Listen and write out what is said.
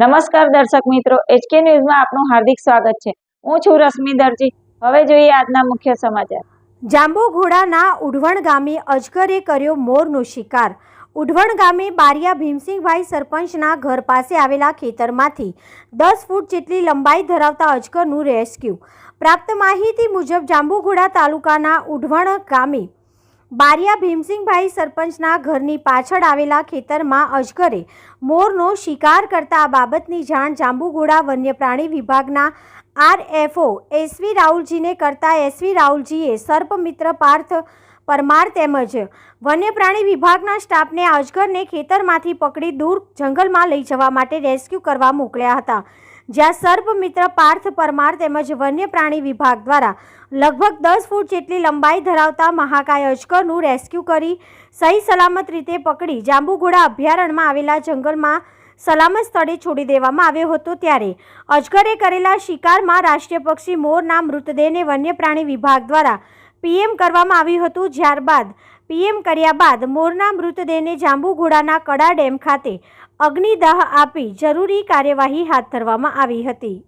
નમસ્કાર દર્શક મિત્રો એચકે ન્યૂઝમાં આપનું હાર્દિક સ્વાગત છે. હું છું રશ્મિ દરજી. હવે જોઈએ આજના મુખ્ય સમાચાર. જાંબુઘોડાના ઉઢવણ ગામે અજગરે કર્યો મોરનો શિકાર. ઉઢવણ ગામે બારિયા ભીમસિંહભાઈ સરપંચના ઘર પાસે આવેલા ખેતરમાંથી દસ ફૂટ જેટલી લંબાઈ ધરાવતા અજગરનું રેસ્ક્યુ. પ્રાપ્ત માહિતી મુજબ જાંબુઘોડા તાલુકાના ઉઢવણ ગામે બારિયા ભીમસિંહભાઈ સરપંચના ઘરની પાછળ આવેલા ખેતરમાં અજગરે મોરનો શિકાર કરતા આ બાબતની જાણ જાંબુગોડા વન્યપ્રાણી વિભાગના આરએફઓ એસવી રાહુલજીને કરતા એસવી રાહુલજીએ સર્પમિત્ર પાર્થ પરમાર તેમજ વન્યપ્રાણી વિભાગના સ્ટાફને અજગરને ખેતરમાંથી પકડી દૂર જંગલમાં લઈ જવા માટે રેસ્ક્યુ કરવા મોકલ્યા હતા. જ્યાં સર્પમિત્ર પાર્થ પરમાર તેમજ વન્યપ્રાણી વિભાગ દ્વારા લગભગ દસ ફૂટ જેટલી લંબાઈ ધરાવતા મહાકાય અજગરનું રેસ્ક્યુ કરી સહી સલામત રીતે પકડી જાંબુઘોડા અભયારણ્યમાં આવેલા જંગલમાં સલામત સ્થળે છોડી દેવામાં આવ્યો હતો ત્યારે અજગરે કરેલા શિકારમાં રાષ્ટ્રીય પક્ષી મોરના મૃતદેહને વન્યપ્રાણી વિભાગ દ્વારા પીએમ કરવામાં આવ્યું હતું. ત્યારબાદ પીએમ કર્યા બાદ મોરના મૃતદેહને જાંબુઘોડાના કડા ડેમ ખાતે અગ્નિદાહ આપી જરૂરી કાર્યવાહી હાથ ધરવામાં આવી હતી.